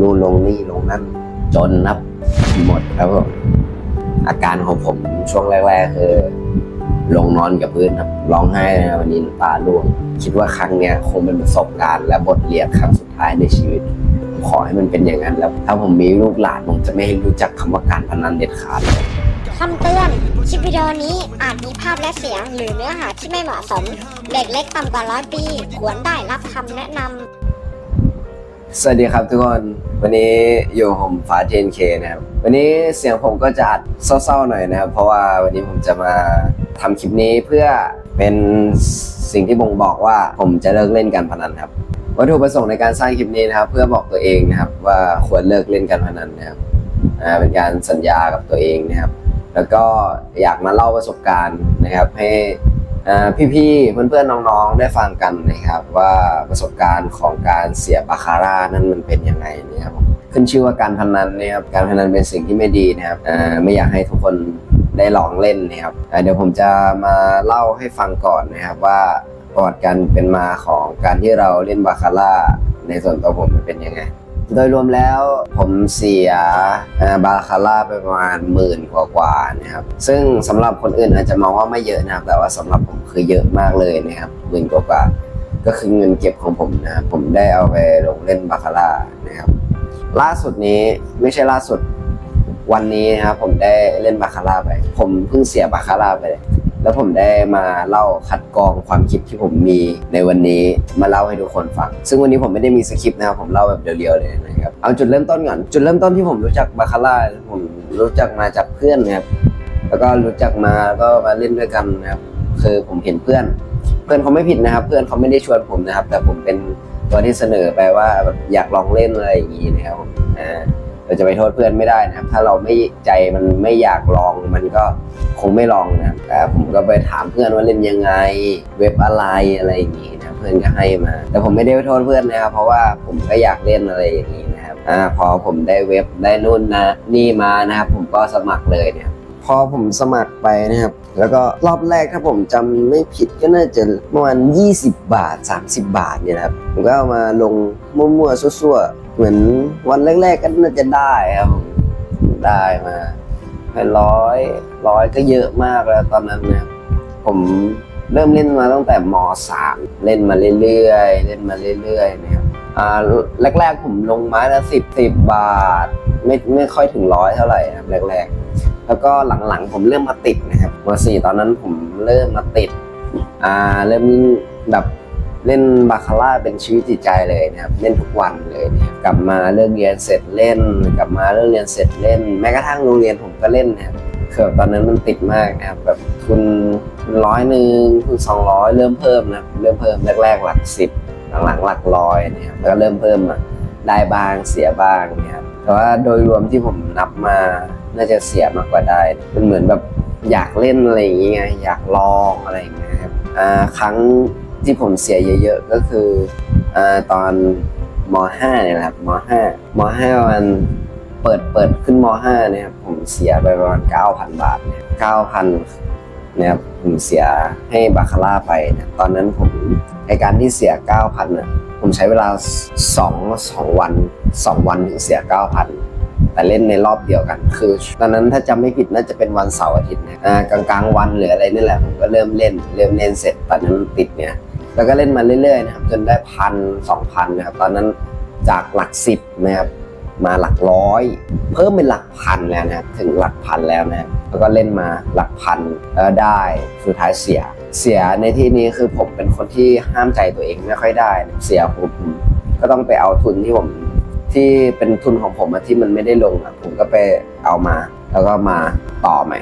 นู่นลงนี่ลงนั่นจนนับหมดครับผมอาการของผมช่วงแรกๆคือลงนอนกับพื้นครับร้องไห้นะวันนี้ตาร่วง คิดว่าครั้งเนี้ยคงเป็นประสบการณ์และบทเรียนครั้งสุดท้ายในชีวิตผมขอให้มันเป็นอย่างนั้นแล้ว ถ้าผมมีลูกหลานผมจะไม่ให้รู้จักคำว่าการพนันเด็ดขาดคำเตือน คลิปวิดีโอนี้อาจมีภาพและเสียงหรือเนื้อหาที่ไม่เหมาะสม เด็กเล็กต่ำกว่าร้อยปี ควรได้รับคำแนะนำ สวัสดีครับทุกคน วันนี้อยู่ผมฟ้าเจนเคนะครับ วันนี้เสียงผมก็จะอัดเศร้าๆหน่อยนะครับ เพราะว่าวันนี้ผมจะมาทำคลิปนี้เพื่อเป็นสิ่งที่บ่งบอกว่าผมจะเลิกเล่นการพนันครับ วัตถุประสงค์ในการสร้างคลิปนี้นะครับ เพื่อบอกตัวเองนะครับว่าควรเลิกเล่นการพนันนะครับเป็นการสัญญากับตัวเองนะครับ แล้วก็อยากมาเล่าประสบการณ์นะครับ ให้ พี่ๆเพื่อนๆน้องๆได้ฟังกันนะครับว่าประสบการณ์ของการเสียบาคาร่านั้นมันเป็นยังไงนะครับขึ้นชื่อว่าการพนันนะครับการพนันเป็นสิ่งที่ไม่ดีนะครับไม่อยากให้ทุกคนได้ลองเล่นนะครับเดี๋ยวผมจะมาเล่าให้ฟังก่อนนะครับว่าประวัติการเป็นมาของการที่เราเล่นบาคาร่าในส่วนตัวผมมันเป็นยังไง โดยรวมแล้วผมเสียบาคาร่าไปประมาณหมื่นกว่าๆนะครับ ซึ่งสำหรับคนอื่นอาจจะมองว่าไม่เยอะนะครับ แต่ว่าสำหรับผมคือเยอะมากเลยนะครับหมื่นกว่าๆก็คือเงินเก็บของผมนะครับผมได้เอาไปลงเล่นบาคาร่านะครับ ล่าสุดนี้ไม่ใช่ล่าสุดวันนี้นะครับผมได้เล่นบาคาร่าไป ผมเพิ่งเสียบาคาร่าไปเลย แล้วผมได้มาเล่าคัดกรองความคิดที่ผมมีในวันนี้มาเล่าให้ทุกคนฟัง ซึ่งวันนี้ผมไม่ได้มีสคริปต์นะครับ ผมเล่าแบบเรียวๆเลยนะครับ เอาจุดเริ่มต้นก่อน จุดเริ่มต้นที่ผมรู้จักบาคาร่าผมรู้จักมาจากเพื่อนนะครับ แล้วก็รู้จักมาก็มาเล่นด้วยกันนะครับคือผมเห็นเพื่อน เพื่อนเขาไม่ผิดนะครับ เพื่อนเขาไม่ได้ชวนผมนะครับ แต่ผมเป็นตัวที่เสนอไปว่าแบบอยากลองเล่นอะไรอย่างนี้นะครับอ่า เราจะไปโทษเพื่อนไม่ได้นะครับ ถ้าเราไม่ใจมันไม่อยากลองมันก็คงไม่ลองนะครับแต่ผมก็ไปถามเพื่อนว่าเล่นยังไง เว็บอะไรอะไรอย่างนี้นะเพื่อนก็ให้มา แต่ผมไม่ได้ไปโทษเพื่อนนะครับเพราะว่าผมก็อยากเล่นอะไรอย่างนี้นะครับอ่าพอผมได้เว็บได้นู่นนะนี่มานะครับผมก็สมัครเลยเนี่ยพอผมสมัครไปนะครับ แล้วก็รอบแรกถ้าผมจำไม่ผิดก็น่าจะประมาณ 20 บาท 30 บาทเนี่ยนะครับ ผมก็เอามาลงมั่วๆซั่วๆ เหมือนวันแรกๆก็น่าจะได้ครับ ได้มาเป็นร้อยร้อยก็เยอะมากแล้วตอนนั้นนะครับผมเริ่มเล่นมาตั้งแต่ม .3 เล่นมาเรื่อยๆเล่นมาเรื่อยๆนะครับอ่าแรกๆผมลงไม้ละสิบสิบบาท ไม่ไม่ค่อยถึงร้อยเท่าไหร่ครับแรกๆ แล้วก็หลังๆ ผมเริ่มมาติดนะครับมสี่ตอนนั้นผมเริ่มมาติดอ่าเริ่มแบบ เล่นบาคาร่าเป็นชีวิตจิตใจเลยนะครับเล่นทุกวันเลยเนะครับกลับมาเลิกเรียนเสร็จเล่น กลับมาเลิกเรียนเสร็จเล่น แม้กระทั่งโรงเรียนผมก็เล่นนะครับคือบตอนนั้นมันติดมากนะครับแบบทุนร้อยหนึ่งทุนสองร้อยเริ่มเพิ่มนะเริ่มเพิ่มแรกๆหลักสิบหลังๆหลักร้อยนะครับแล้วก็เริ่มเพิ่มมาได้บ้างเสียบ้างนะครับแต่ว่าโดยรวมที่ผมนับมาน่าจะเสียมากกว่าได้มันเหมือนแบบอยากเล่นอะไรอย่างเงี้ยอยากลองอะไรอย่างเงี้ยครับอ่าครั้ง ที่ผมเสียเยอะๆก็คืออตอนม .5 เนี่ยนะครับม .5 ม .5 มันเปิดเปิดขึ้นม .5 เนี่ยครับผมเสียไปประมาณ 9,000 บาทเนี่ย9,000เนี่ยครับผมเสียให้บาคาร่าไปเนี่ยตอนนั้นผมไอการที่เสีย 9,000น่ะผมใช้เวลา 2 2 วัน 2 วันถึงเสีย 9,000 แต่เล่นในรอบเดียวกัน คือ ตอนนั้นถ้าจำไม่ผิดน่าจะเป็นวันเสาร์อาทิตย์นี่ยอ่ากลางกลางวันหรืออะไรนี่แหละผมก็เริ่มเล่น เริ่มเล่นเสร็จตอนนั้นติดเนี่ย แล้วก็เล่นมาเรื่อยๆนะครับจนได้พันสองพันนะครับตอนนั้นจากหลักสิบนะครับมาหลักร้อย เพิ่มเป็นหลักพันแล้วนะครับถึงหลักพันแล้วนะครับแล้วก็เล่นมาหลักพันแล้วได้สุดท้ายเสีย เสียในที่นี้คือผมเป็นคนที่ห้ามใจตัวเองไม่ค่อยได้ เสียผมก็ต้องไปเอาทุนที่ผมที่เป็นทุนของผมที่มันไม่ได้ลงอะผมก็ไปเอามา แล้วก็มาต่อใหม่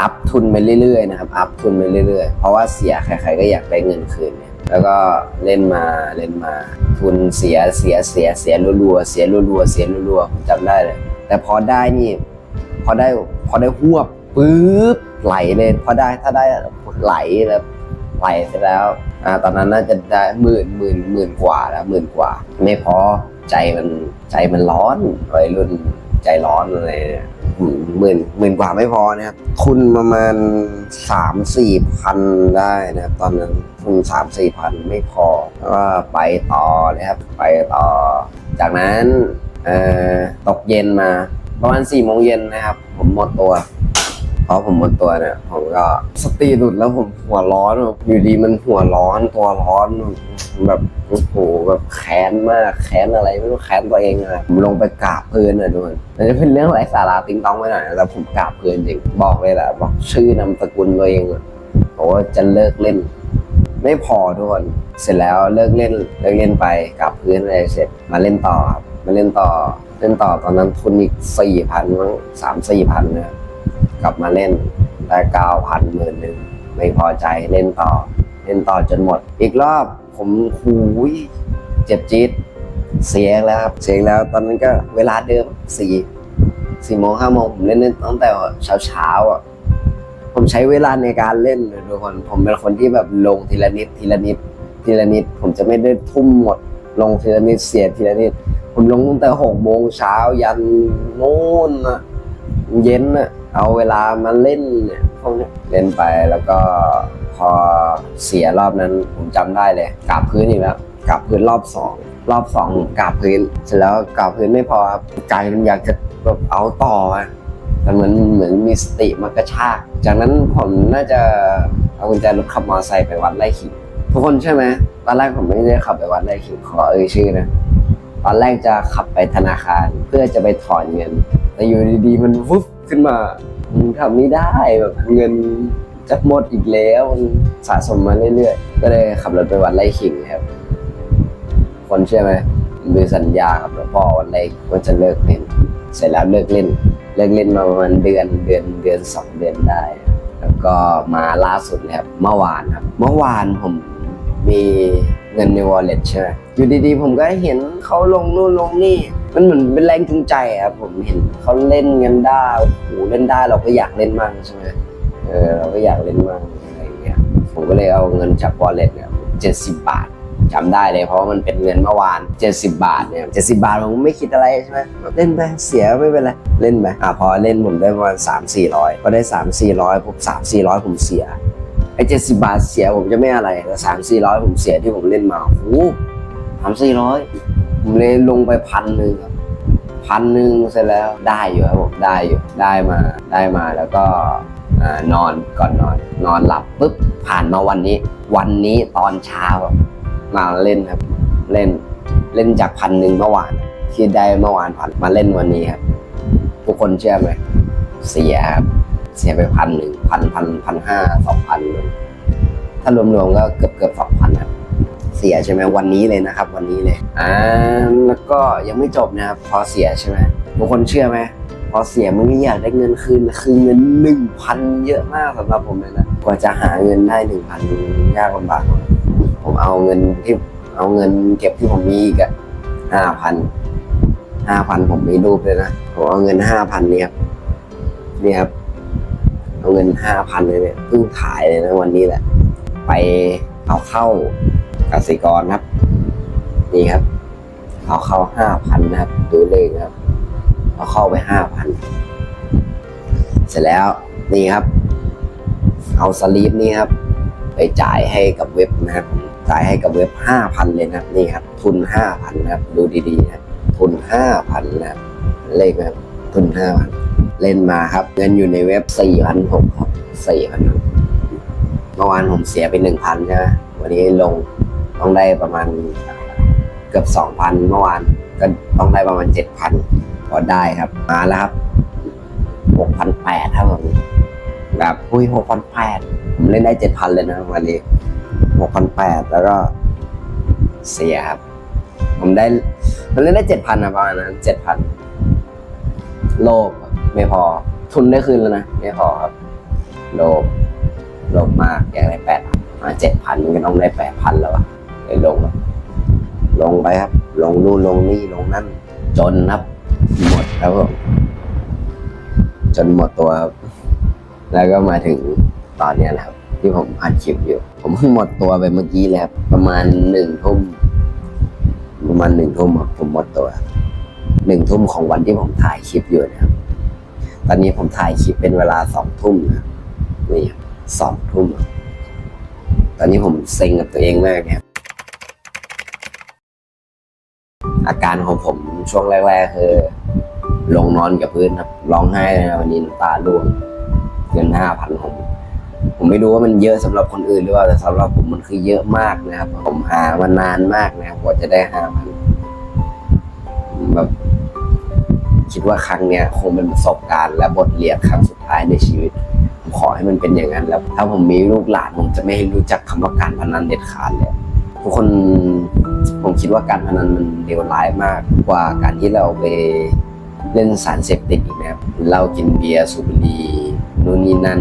อัพทุนไปเรื่อยๆนะครับอัพทุนไปเรื่อยๆ เพราะว่าเสียใครๆก็อยากได้เงินคืนเนี่ย แล้วก็เล่นมาเล่นมา ทุนเสียเสียเสียเสียรัวๆเสียรัวๆเสียรัวๆผมจำได้เลย แต่พอได้นี่ พอได้พอได้หวบปุ๊บไหลเลยพอได้ถ้าได้ไหลแล้วไหลเสร็จแล้วอ่าตอนนั้นน่าจะได้หมื่นหมื่นหมื่นกว่าแล้วหมื่นกว่า ไม่พอใจมันใจมันร้อนวัยรุ่นใจร้อนอะไรเนี่ย อืมหมื่นหมื่นกว่าไม่พอนะครับ ทุนประมาณสามสี่พันได้นะครับ ตอนนั้นทุนสามสี่พันไม่พอแล้วก็ไปต่อนะครับ ไปต่อ จากนั้นเอ่อตกเย็นมา ประมาณสี่โมงเย็นนะครับ ผมหมดตัว พอผมหมดตัวเนี่ย ผมก็สติหลุดแล้วผมหัวร้อนแบบอยู่ดีมันหัวร้อนตัวร้อนแบบโอ้โหแบบแค้นมากแค้นอะไรไม่รู้แค้นตัวเองอะผมลงไปกราบพื้นอะทุกคนมันจะเป็นเรื่องไร้สาระติ้งต้องไปหน่อยแต่ผมกราบพื้นจริงบอกเลยแหละบอกชื่อนามสกุลตัวเองอะบอกว่าจะเลิกเล่น ไม่พอทุกคนเสร็จแล้วเลิกเล่นเลิกเล่นไปกลับพื้นอะไรเสร็จมาเล่นต่อครับมาเล่นต่อเล่นต่อตอนนั้นทุนอีกสี่พันมั้งสามสี่พันนะครับ กลับมาเล่นได้เก้าพันหมื่นหนึ่งไม่พอใจเล่นต่อ เล่นต่อจนหมด อีกรอบผมหูยเจ็บจี๊ดเสียอีกแล้วครับเสียอีกแล้วตอนนั้นก็เวลาเดิมสี่สี่โมงห้าโมงผมเล่นตั้งแต่เช้าเช้าอะผมใช้เวลาในการเล่นเลยทุกคนผมเป็นคนที่แบบลงทีละนิดทีละนิดทีละนิด ผมจะไม่ได้ทุ่มหมด ลงทีละนิดเสียทีละนิด ผมลงตั้งแต่หกโมงเช้ายันโน่นน่ะเย็นน่ะ เอาเวลามาเล่นเนี่ยพวกนี้เล่นไปแล้วก็พอเสียรอบนั้นผมจำได้เลยกราบพื้นอีกแล้วกราบพื้นรอบสองรอบสองกราบพื้น เสร็จแล้วกราบพื้นไม่พอใจมันอยากจะแบบเอาต่ออะแต่เหมือนเหมือนมีสติมากระชาก จากนั้นผมน่าจะเอากุญแจรถขับมอเตอร์ไซค์ไปวัดไร่ขิงทุกคนใช่ไหมตอนแรกผมไม่ได้ขับไปวัดไร่ขิงขอเอ่ยชื่อนะตอนแรกจะขับไปธนาคารเพื่อจะไปถอนเงิน แต่อยู่ดีๆมันวุบ ขึ้นมามันทำไม่ได้แบบเงินจะหมดอีกแล้วมันสะสมมาเรื่อยๆ ก็เลยขับรถไปวัดไร่ขิงครับ คนเชื่อไหมมีสัญญากับหลวงพ่อวันแรกว่าจะเลิกเล่น เสร็จแล้วเลิกเล่น เลิกเล่นมาประมาณเดือนเดือนเดือนสองเดือนได้ แล้วก็มาล่าสุดครับเมื่อวานครับ เมื่อวานผมมีเงินใน wallet ใช่ไหมอยู่ดีๆ ผมก็เห็นเขาลงนู่นลงนี่ มันเหมือนเป็นแรงจูงใจครับผมเห็นเขาเล่นกันได้โอ้โหเล่นได้เราก็อยากเล่นมั่งใช่ไหมเออเราก็อยากเล่นมั่งอะไรอย่างเงี้ยผมก็เลยเอาเงินจาก wallet เนี่ยเจ็ดสิบบาทจำได้เลยเพราะว่ามันเป็นเงินเมื่อวาน 70 บาทเนี่ย70 บาทผมไม่คิดอะไรใช่ไหมเล่นไปเสียไม่เป็นไรเล่นไปอะพอเล่นผมได้ประมาณ3 4 0 0พอได้ 3 4 0 0ปุ๊บ3 4 0 0ผมเสียไอ้70 บาทเสียผมจะไม่อะไรแต่3 4 0 0ผมเสียที่ผมเล่นมาโอ้โหสามสี่ร้อย ผมเลยลงไปพันหนึ่งครับพันหนึ่งเสร็จแล้วได้อยู่ครับผมได้อยู่ได้มาได้มาแล้วก็อนอนก่อนนอน นอนหลับปุ๊บผ่านมาวันนี้ วันนี้ตอนเช้ามาเล่นครับ เล่นเล่นจากพันหนึ่งเมื่อวาน ที่ได้เมื่อวานพันมาเล่นวันนี้ครับทุกคนเชื่อไหมเสียครับเสียไปพันหนึ่งพันพันพันห้าสองพันถ้ารวมๆก็เกือบเกือบสองพันครับ เสียใช่ไหมวันนี้เลยนะครับ วันนี้เลยอ่าแล้วก็ยังไม่จบนะครับพอเสียใช่ไหมทุกคนเชื่อไหมพอเสียมันก็อยากได้เงินคืนคือเงินหนึ่งพันเยอะมากสำหรับผมเลยนะกว่าจะหาเงินได้หนึ่งพันยากลำบากผมเอาเงินที่เอาเงินเก็บที่ผมมีอีกอะห้าพันห้าพันผมมีรูปเลยนะผมเอาเงินห้าพันเนี่ยครับนี่ครับเอาเงินห้าพันเลยเนี่ยเพิ่งขายเลยนะวันนี้แหละ ไปเอาเข้า กสิกรครับ นี่ครับ เอาเข้าห้าพันนะครับ ดูเลขครับ เอาเข้าไปห้าพันเสร็จแล้วนี่ครับ เอาสลีปนี่ครับ ไปจ่ายให้กับเว็บนะครับ จ่ายให้กับเว็บห้าพันเลยนะครับ นี่ครับ ทุนห้าพันนะครับ ดูดีๆนะครับทุนห้าพันนะครับ เลขนะครับ ทุนห้าพันเล่นมาครับ เงินอยู่ในเว็บสี่พันหกครับสี่พันเมื่อวานผมเสียไปหนึ่งพันใช่ไหมวันนี้ลง ต้องได้ประมาณเกือบสองพันเมื่อวานก็ต้องได้ประมาณเจ็ดพันพอได้ครับ มาแล้วครับหกพันแปดครับผมแบบอุ้ยหกพันแปดผมเล่นได้เจ็ดพันเลยนะวันนี้หกพันแปดแล้วก็เสียครับ ผมได้ผมเล่นได้เจ็ดพันะประมาณนั้นเจ็ดพันโลภครับไม่พอทุนได้คืนแล้วนะ ไม่พอครับ โลภโลภมากอยากได้แปดมาเจ็ดพันมันก็ต้องได้แปดพันแล้วอะ เลยลงลงไปครับ ลงนู่นลงนี่ลงนั่นจนครับ หมดครับผมจนหมดตัวครับแล้วก็มาถึงตอนนี้นะครับ ที่ผมอัดคลิปอยู่ ผมเพิ่งหมดตัวไปเมื่อกี้เลยครับ ประมาณหนึ่งทุ่มประมาณหนึ่งทุ่มครับผมหมดตัวหนึ่งทุ่มของวันที่ผมถ่ายคลิปอยู่นะครับ ตอนนี้ผมถ่ายคลิปเป็นเวลาสองทุ่มนะนี่ครับสองทุ่ม ตอนนี้ผมเซ็งกับตัวเองมากเนี่ยครับ อาการของผมช่วงแรกๆคือลงนอนกับพื้นครับร้องไห้เลยนะวันนี้น้ำตาร่วงเงินห้าพันผมผมไม่รู้ว่ามันเยอะสำหรับคนอื่นหรือเปล่าแต่สำหรับผมมันคือเยอะมากนะครับ ผมหามานานมากนะครับกว่าจะได้ห้าพันแบบคิดว่าครั้งเนี้ยคงเป็นประสบการณ์และบทเรียนครั้งสุดท้ายในชีวิตผมขอให้มันเป็นอย่างนั้นแล้ว ถ้าผมมีลูกหลานผมจะไม่ให้รู้จักคำว่าการพนันเด็ดขาดเลยทุกคน ผมคิดว่าการพนันมันเลวร้ายมากกว่าการที่เราไปเล่นสารเสพติดอีกนะครับเรากินเบียร์สูบบุหรี่นู่นนี่นั่น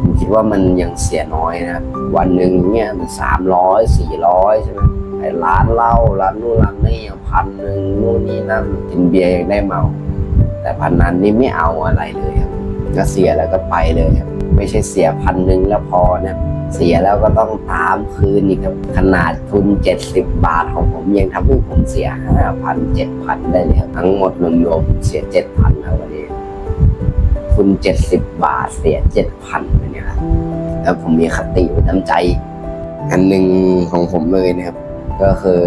ผมคิดว่ามันยังเสียน้อยนะครับ วันหนึ่งเนี่ยมันสามร้อยสี่ร้อยใช่ไหมไอ้ร้านเหล้าร้านนู่นร้านนี่พันหนึ่งนู่นนี่นั่นกินเบียร์ยังได้เมา แต่พันนั้นนี่ไม่เอาอะไรเลยครับก็เสียแล้วก็ไปเลยครับไม่ใช่เสียพันหนึ่งแล้วพอเนะ เสียแล้วก็ต้องตามคืนอีกครับ ขนาดทุนเจ็ดสิบบาทของผมยังทำให้ผมเสียห้าพันเจ็ดพันได้เลยครับทั้งหมดรวมๆเสียเจ็ดพันครับวันนี้ ทุนเจ็ดสิบบาทเสียเจ็ดพันเนี่ยครับแล้วผมมีคติประจำใจ อันหนึ่งของผมเลยนะครับ ก็คือ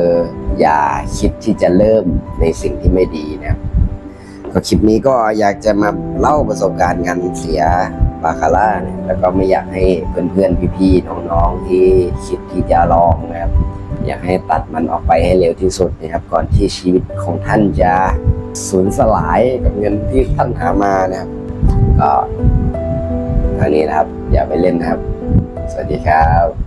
อย่าคิดที่จะเริ่มในสิ่งที่ไม่ดีนะครับก็คลิปนี้ก็อยากจะมาเล่าประสบการณ์การเสีย บาคาร่าเนี่ยแล้วก็ไม่อยากให้เพื่อนๆพี่ๆน้องๆที่คิดที่จะลองนะครับอยากให้ตัดมันออกไปให้เร็วที่สุดนะครับก่อนที่ชีวิตของท่านจะสูญสลายกับเงินที่ท่านหามานะครับก็เท่านี้นะครับ อย่าไปเล่นนะครับ สวัสดีครับ